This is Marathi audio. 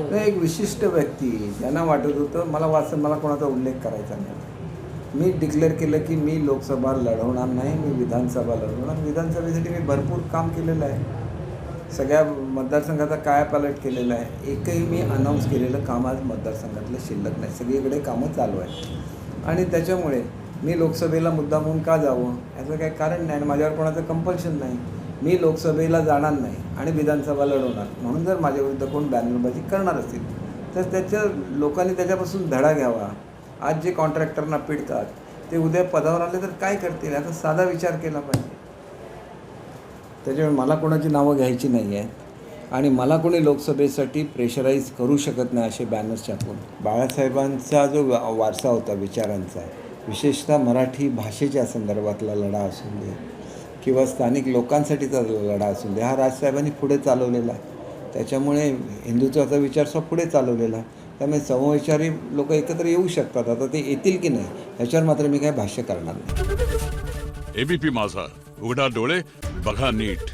एक विशिष्ट व्यक्ती ज्यांना वाटत होतं मला वाचन मला कोणाचा उल्लेख करायचा नाही. मी डिक्लेअर केलं की मी लोकसभा लढवणार नाही मी विधानसभा लढवणार. विधानसभेसाठी मी भरपूर काम केलेलं आहे. सगळ्या मतदारसंघाचा काय पालट केलेला आहे. एकही मी अनाऊन्स केलेलं काम आज मतदारसंघातलं शिल्लक नाही. सगळीकडे कामं चालू आहे आणि त्याच्यामुळे मी लोकसभेला मुद्दा म्हणून का जावं? याचं काही कारण नाही आणि माझ्यावर कोणाचं कंपल्शन नाही. मी लोकसभेला जाणार नाही आणि विधानसभा लढवणार. म्हणून जर माझ्याविरुद्ध कोण बॅनरबाजी करणार असतील तर त्याच्या लोकांनी त्याच्यापासून धडा घ्यावा. आज जे कॉन्ट्रॅक्टरना पिडतात ते उद्या पदावर आले तर काय करतील? याचा साधा विचार केला पाहिजे. त्याच्यामुळे मला कोणाची नावं घ्यायची नाही आहेत आणि मला कोणी लोकसभेसाठी प्रेशराईज करू शकत नाही असे बॅनर्स छापून. बाळासाहेबांचा जो वा- वारसा होता विचारांचा विशेषतः मराठी भाषेच्या संदर्भातला लढा असून दे किंवा स्थानिक लोकांसाठीचा लढा असून दे हा राजसाहेबांनी पुढे चालवलेला आहे. त्याच्यामुळे हिंदुत्वाचा विचार सुद्धा पुढे चालवलेला आहे. त्यामुळे समविचारी लोक एकत्र येऊ शकतात. आता ते येतील की नाही ह्याच्यावर मात्र मी काही भाष्य करणार नाही. एबीपी माझा उघडा डोळे बघा नीट.